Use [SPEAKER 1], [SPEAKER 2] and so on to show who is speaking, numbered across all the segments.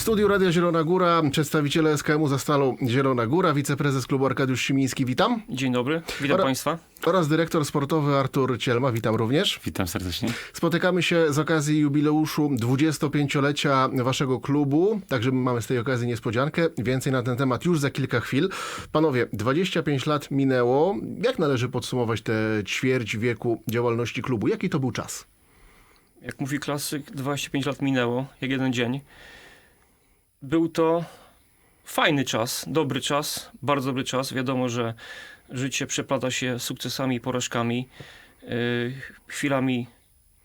[SPEAKER 1] W studiu Radia Zielona Góra przedstawiciele SKM-u za stalą Zielona Góra, wiceprezes klubu Arkadiusz Simiński, witam.
[SPEAKER 2] Dzień dobry, witam
[SPEAKER 1] Ora-
[SPEAKER 2] Państwa.
[SPEAKER 1] Oraz dyrektor sportowy Artur Cielma, witam również.
[SPEAKER 3] Witam serdecznie.
[SPEAKER 1] Spotykamy się z okazji jubileuszu 25-lecia waszego klubu, także mamy z tej okazji niespodziankę. Więcej na ten temat już za kilka chwil. Panowie, 25 lat minęło. Jak należy podsumować tę ćwierć wieku działalności klubu? Jaki to był czas?
[SPEAKER 2] Jak mówi klasyk, 25 lat minęło, jak jeden dzień. Był to fajny czas, dobry czas, bardzo dobry czas. Wiadomo, że życie przeplata się sukcesami i porażkami, yy, chwilami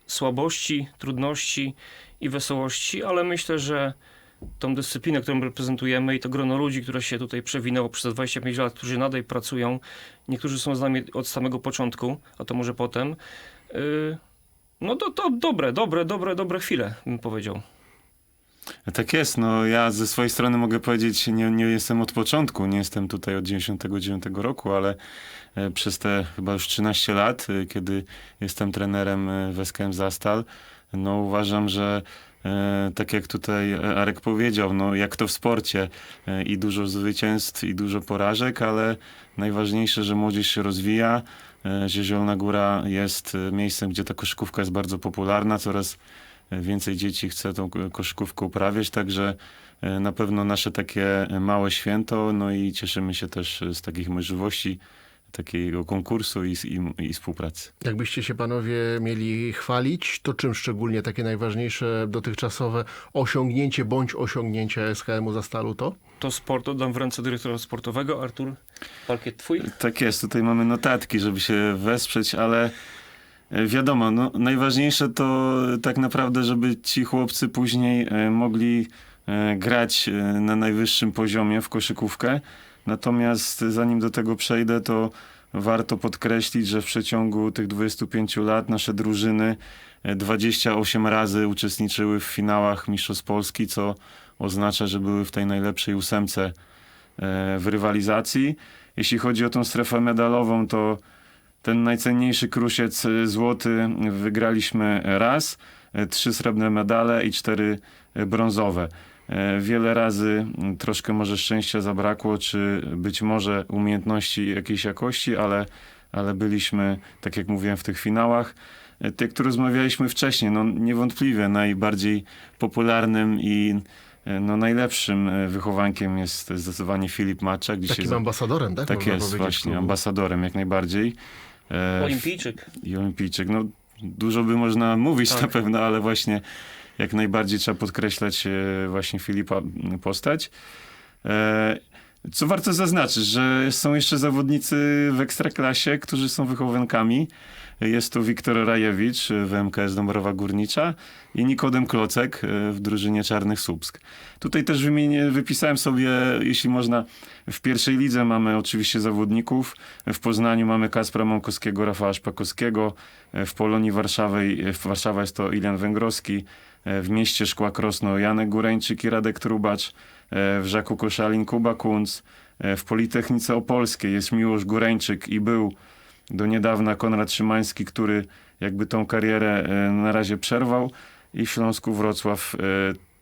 [SPEAKER 2] słabości, trudności i wesołości, ale myślę, że tą dyscyplinę, którą reprezentujemy i to grono ludzi, które się tutaj przewinęło przez 25 lat, którzy nadal pracują, niektórzy są z nami od samego początku, a to może potem, yy, no to, to dobre, dobre, dobre, dobre chwile, bym powiedział.
[SPEAKER 3] Tak jest, no ja ze swojej strony mogę powiedzieć, nie, nie jestem od początku, nie jestem tutaj od 99 roku, ale e, przez te chyba już 13 lat, e, kiedy jestem trenerem e, w SKM Zastal, no uważam, że tak jak tutaj Arek powiedział, no jak to w sporcie i dużo zwycięstw i dużo porażek, ale najważniejsze, że młodzież się rozwija, że Zielona Góra jest miejscem, gdzie ta koszykówka jest bardzo popularna, coraz więcej dzieci chce tą ko- koszykówkę uprawiać, także e, na pewno nasze takie małe święto, no i cieszymy się też z takich możliwości, takiego konkursu i, i, i współpracy.
[SPEAKER 1] Jakbyście się panowie mieli chwalić, to czym szczególnie takie najważniejsze dotychczasowe osiągnięcie bądź osiągnięcia SKM-u za stalu to?
[SPEAKER 2] To sport oddam w ręce dyrektora sportowego. Artur, parkiet twój.
[SPEAKER 3] Tak jest, tutaj mamy notatki, żeby się wesprzeć, ale wiadomo, no, najważniejsze to tak naprawdę, żeby ci chłopcy później e, mogli e, grać e, na najwyższym poziomie w koszykówkę. Natomiast zanim do tego przejdę, to warto podkreślić, że w przeciągu tych 25 lat nasze drużyny e, 28 razy uczestniczyły w finałach Mistrzostw Polski, co oznacza, że były w tej najlepszej ósemce e, w rywalizacji. Jeśli chodzi o tą strefę medalową, to ten najcenniejszy krusiec e, złoty wygraliśmy raz, e, trzy srebrne medale i cztery e, brązowe. Wiele razy troszkę może szczęścia zabrakło, czy być może umiejętności jakiejś jakości, ale, ale byliśmy, tak jak mówiłem, w tych finałach. Te, które rozmawialiśmy wcześniej, no niewątpliwie najbardziej popularnym i no, najlepszym wychowankiem jest zdecydowanie Filip Maczak. Dzisiaj
[SPEAKER 1] Takim ambasadorem, tak?
[SPEAKER 3] tak
[SPEAKER 1] można
[SPEAKER 3] jest, właśnie,
[SPEAKER 1] klubu.
[SPEAKER 3] ambasadorem jak najbardziej. E,
[SPEAKER 2] Olimpijczyk.
[SPEAKER 3] I olimpijczyk. No, dużo by można mówić
[SPEAKER 2] Tak.
[SPEAKER 3] na pewno, ale właśnie jak najbardziej trzeba podkreślać e, właśnie Filipa postać. Co warto zaznaczyć, że są jeszcze zawodnicy w Ekstraklasie, którzy są wychowankami. Jest to Wiktor Rajewicz w MKS Dąbrowa Górnicza i Nikodem Klocek w drużynie Czarnych Słupsk. Tutaj też wymienię, wypisałem sobie, jeśli można, w pierwszej lidze mamy oczywiście zawodników. W Poznaniu mamy Kaspra Mąkowskiego, Rafała Szpakowskiego. W Polonii Warszawej, w Warszawa jest to Ilian Węgrowski. W mieście Szkła Krosno Janek Góreńczyk i Radek Trubacz. W Żaku Koszalin Kuba Kunc. W Politechnice Opolskiej jest Miłosz Góreńczyk i był do niedawna Konrad Szymański, który jakby tą karierę e, na razie przerwał. I w Śląsku Wrocław e,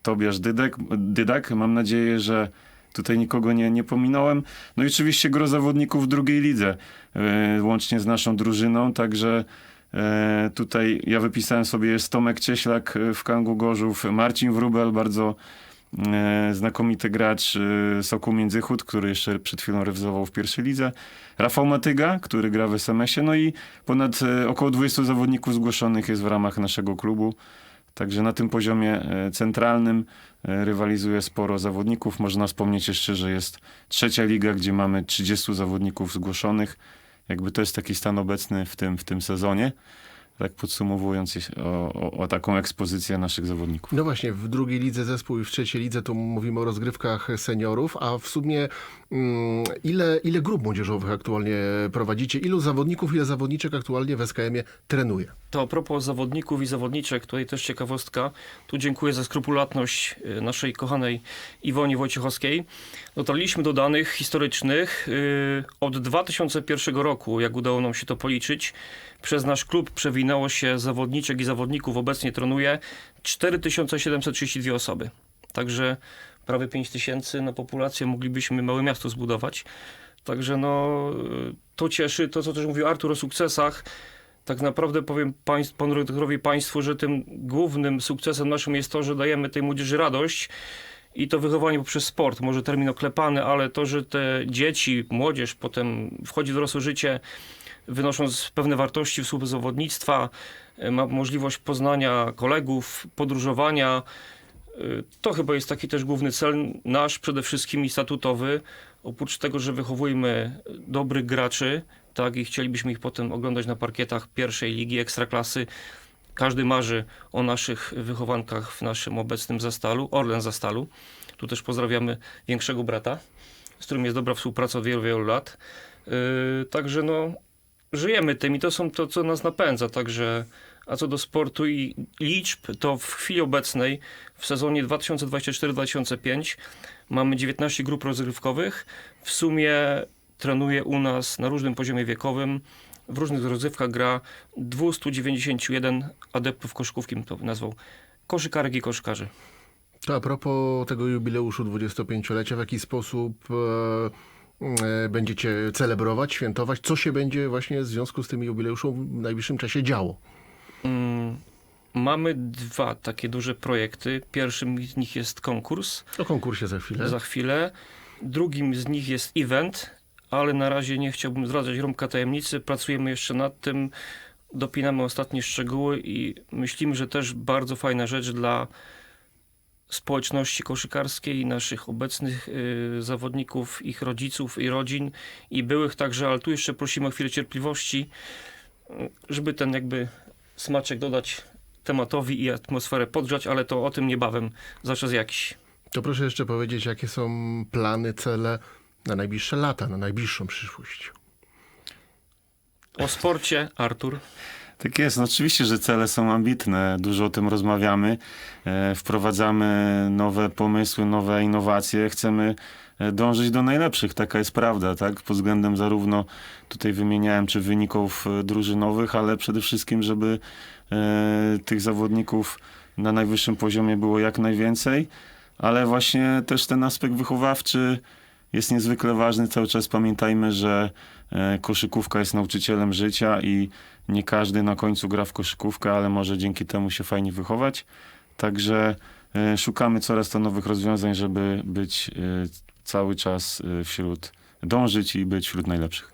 [SPEAKER 3] Tobiasz Dydek, Dydak. Mam nadzieję, że tutaj nikogo nie, nie pominąłem. No i oczywiście gro zawodników w drugiej lidze, e, łącznie z naszą drużyną, także e, tutaj ja wypisałem sobie jest Tomek Cieślak e, w Kangu Gorzów, Marcin Wrubel, bardzo e, znakomity gracz e, Soku Międzychód, który jeszcze przed chwilą rewizował w pierwszej lidze, Rafał Matyga, który gra w SMS-ie, no i ponad e, około 20 zawodników zgłoszonych jest w ramach naszego klubu. Także na tym poziomie e, centralnym e, rywalizuje sporo zawodników. Można wspomnieć jeszcze, że jest trzecia liga, gdzie mamy 30 zawodników zgłoszonych. Jakby to jest taki stan obecny w tym, w tym sezonie. Tak podsumowując o, o, o taką ekspozycję naszych zawodników.
[SPEAKER 1] No właśnie, w drugiej lidze zespół i w trzeciej lidze to mówimy o rozgrywkach seniorów, a w sumie mm, ile, ile grup młodzieżowych aktualnie prowadzicie? Ilu zawodników, ile zawodniczek aktualnie w SKM-ie trenuje?
[SPEAKER 2] To a propos zawodników i zawodniczek, tutaj też ciekawostka. Tu dziękuję za skrupulatność y, naszej kochanej Iwonie Wojciechowskiej. Dotarliśmy do danych historycznych. y, Od 2001 roku, jak udało nam się to policzyć, przez nasz klub przewinęło się zawodniczek i zawodników, obecnie trenuje 4732 osoby. Także prawie 5 tysięcy na populację moglibyśmy małe miasto zbudować. Także no, to cieszy. To, co też mówił Artur o sukcesach, tak naprawdę powiem państw, panu redaktorowi państwu, że tym głównym sukcesem naszym jest to, że dajemy tej młodzieży radość i to wychowanie poprzez sport. Może termin oklepany, ale to, że te dzieci, młodzież potem wchodzi w dorosłe życie, wynosząc pewne wartości współzawodnictwa, y, ma możliwość poznania kolegów, podróżowania. Y, To chyba jest taki też główny cel nasz, przede wszystkim i statutowy. Oprócz tego, że wychowujemy dobrych graczy, tak, i chcielibyśmy ich potem oglądać na parkietach pierwszej ligi ekstraklasy. Każdy marzy o naszych wychowankach w naszym obecnym zastalu, Orlen Zastalu. Tu też pozdrawiamy większego brata, z którym jest dobra współpraca od wielu, wielu lat. Yy, także no, żyjemy tym i to są to, co nas napędza. Także, a co do sportu i liczb, to w chwili obecnej, w sezonie 2024-2025 mamy 19 grup rozrywkowych. W sumie trenuje u nas na różnym poziomie wiekowym, w różnych rozrywkach gra 291 adeptów koszykówki, to nazwał, koszykarek i koszykarzy.
[SPEAKER 1] To a propos tego jubileuszu 25-lecia, w jaki sposób e, będziecie celebrować, świętować? Co się będzie właśnie w związku z tym jubileuszem w najbliższym czasie działo?
[SPEAKER 2] Mm, Mamy dwa takie duże projekty. Pierwszym z nich jest konkurs
[SPEAKER 1] O konkursie za chwilę.
[SPEAKER 2] za chwilę. Drugim z nich jest event, ale na razie nie chciałbym zdradzać rąbka tajemnicy. Pracujemy jeszcze nad tym, dopinamy ostatnie szczegóły i myślimy, że też bardzo fajna rzecz dla społeczności koszykarskiej, naszych obecnych y, zawodników, ich rodziców i rodzin i byłych także, ale tu jeszcze prosimy o chwilę cierpliwości, żeby ten jakby smaczek dodać tematowi i atmosferę podgrzać, ale to o tym niebawem, za czas jakiś.
[SPEAKER 1] To proszę jeszcze powiedzieć, jakie są plany, cele na najbliższe lata, na najbliższą przyszłość.
[SPEAKER 2] O sporcie, Artur.
[SPEAKER 3] Tak jest, no oczywiście, że cele są ambitne, dużo o tym rozmawiamy, e, wprowadzamy nowe pomysły, nowe innowacje, chcemy e, dążyć do najlepszych, taka jest prawda, tak? Pod względem zarówno, tutaj wymieniałem, czy wyników e, drużynowych, ale przede wszystkim, żeby tych zawodników na najwyższym poziomie było jak najwięcej, ale właśnie też ten aspekt wychowawczy jest niezwykle ważny. Cały czas pamiętajmy, że e, koszykówka jest nauczycielem życia i nie każdy na końcu gra w koszykówkę, ale może dzięki temu się fajnie wychować. Także e, szukamy coraz to nowych rozwiązań, żeby być e, cały czas wśród, dążyć i być wśród najlepszych.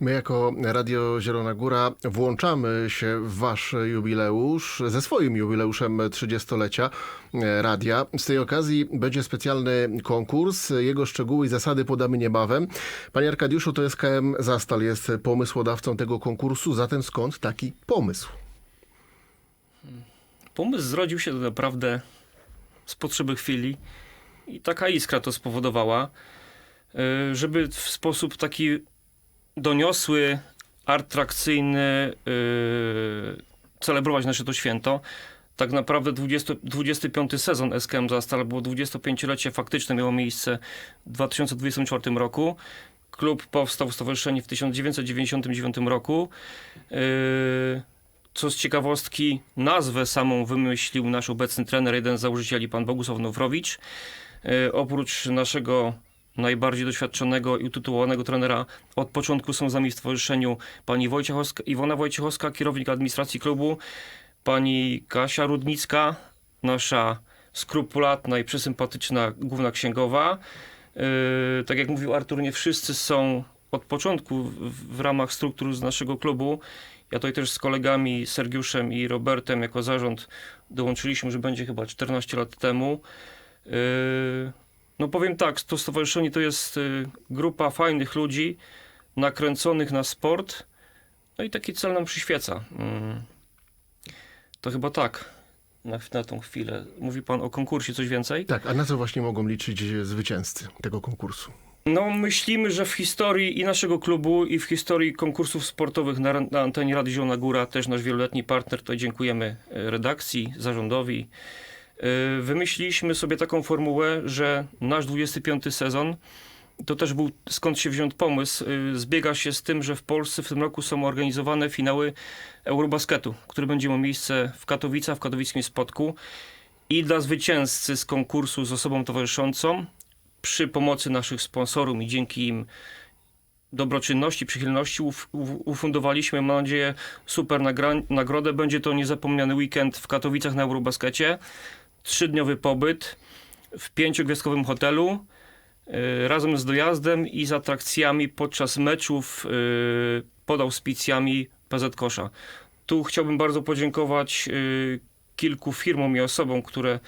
[SPEAKER 1] My jako Radio Zielona Góra włączamy się w wasz jubileusz ze swoim jubileuszem 30-lecia e, radia. Z tej okazji będzie specjalny konkurs. Jego szczegóły i zasady podamy niebawem. Panie Arkadiuszu, to jest KM Zastal, jest pomysłodawcą tego konkursu. Zatem skąd taki pomysł?
[SPEAKER 2] Pomysł zrodził się naprawdę z potrzeby chwili i taka iskra to spowodowała, y, żeby w sposób taki doniosły, atrakcyjny y, celebrować nasze to święto. Tak naprawdę 20, 25 sezon SKM Zastal, było 25-lecie faktyczne miało miejsce w 2024 roku. Klub powstał w stowarzyszeniu w 1999 roku. Yy, co z ciekawostki, nazwę samą wymyślił nasz obecny trener, jeden z założycieli, pan Bogusław Nowrowicz. Yy, oprócz naszego najbardziej doświadczonego i utytułowanego trenera od początku są z nami w stowarzyszeniu pani Wojciechowska, Iwona Wojciechowska, kierownik administracji klubu, pani Kasia Rudnicka, nasza skrupulatna i przesympatyczna główna księgowa. Yy, tak jak mówił Artur, nie wszyscy są od początku w, w ramach struktur z naszego klubu. Ja tutaj też z kolegami Sergiuszem i Robertem jako zarząd dołączyliśmy, że będzie chyba 14 lat temu. Yy, no powiem tak, to stowarzyszenie to jest y, grupa fajnych ludzi, nakręconych na sport. No i taki cel nam przyświeca. Mm. To chyba tak, na, na tą chwilę. Mówi pan o konkursie, coś więcej?
[SPEAKER 1] Tak, a na co właśnie mogą liczyć zwycięzcy tego konkursu?
[SPEAKER 2] No, myślimy, że w historii i naszego klubu, i w historii konkursów sportowych na, na antenie Rady Zielona Góra, też nasz wieloletni partner, tutaj dziękujemy e, redakcji, zarządowi. E, Wymyśliliśmy sobie taką formułę, że nasz 25 sezon, to też był skąd się wziął pomysł, e, zbiega się z tym, że w Polsce w tym roku są organizowane finały Eurobasketu, który będzie miał miejsce w Katowicach, w katowickim Spodku. i dla zwycięzcy z konkursu z osobą towarzyszącą przy pomocy naszych sponsorów i dzięki im dobroczynności, przychylności uf, uf, ufundowaliśmy, mam nadzieję, super nagrodę. Będzie to niezapomniany weekend w Katowicach na Eurobaskecie. Trzydniowy pobyt w pięciogwiazdkowym hotelu y, razem z dojazdem i z atrakcjami podczas meczów y, pod auspicjami PZ Kosza. Tu chciałbym bardzo podziękować y, kilku firmom i osobom, które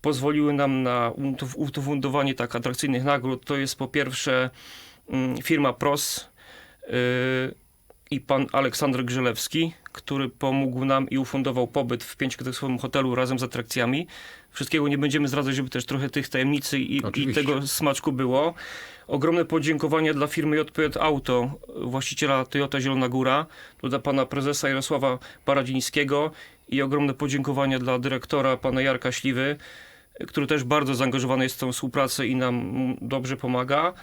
[SPEAKER 2] pozwoliły nam na ufundowanie tak atrakcyjnych nagród. To jest po pierwsze mm, firma PROS i pan Aleksander Grzelewski, który pomógł nam i ufundował pobyt w pięciogwiazdkowym hotelu razem z atrakcjami. Wszystkiego nie będziemy zdradzać, żeby też trochę tych tajemnicy i, i tego smaczku było. Ogromne podziękowania dla firmy JPJ Auto, właściciela Toyota Zielona Góra, dla pana prezesa Jarosława Paradzińskiego i ogromne podziękowania dla dyrektora pana Jarka Śliwy, który też bardzo zaangażowany jest w tą współpracę i nam dobrze pomaga.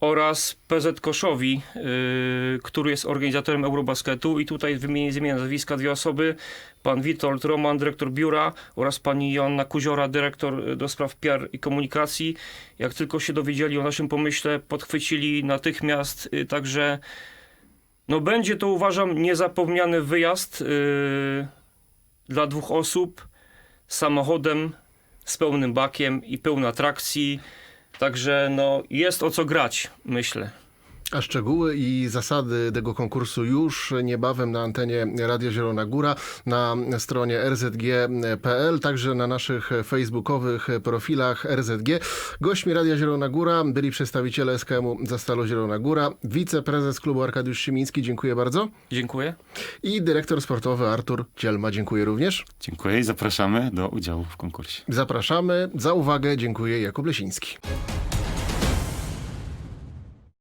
[SPEAKER 2] Oraz PZ Koszowi, yy, który jest organizatorem Eurobasketu. I tutaj wymienię z nazwiska dwie osoby. Pan Witold Roman, dyrektor biura oraz pani Joanna Kuziora, dyrektor y, do spraw PR i komunikacji. Jak tylko się dowiedzieli o naszym pomyśle, podchwycili natychmiast. y, Także no będzie to uważam niezapomniany wyjazd yy, dla dwóch osób samochodem z pełnym bakiem i pełną atrakcji. Także no jest o co grać, myślę.
[SPEAKER 1] A szczegóły i zasady tego konkursu już niebawem na antenie Radia Zielona Góra, na stronie rzg.pl, także na naszych facebookowych profilach RZG. Gośćmi Radia Zielona Góra byli przedstawiciele SKM-u Zastalo Zielona Góra, wiceprezes klubu Arkadiusz Szymiński, dziękuję bardzo,
[SPEAKER 2] Dziękuję.
[SPEAKER 1] i dyrektor sportowy Artur Cielma, dziękuję również.
[SPEAKER 3] Dziękuję i zapraszamy do udziału w konkursie.
[SPEAKER 1] Zapraszamy. Za uwagę dziękuję Jakub Lesiński.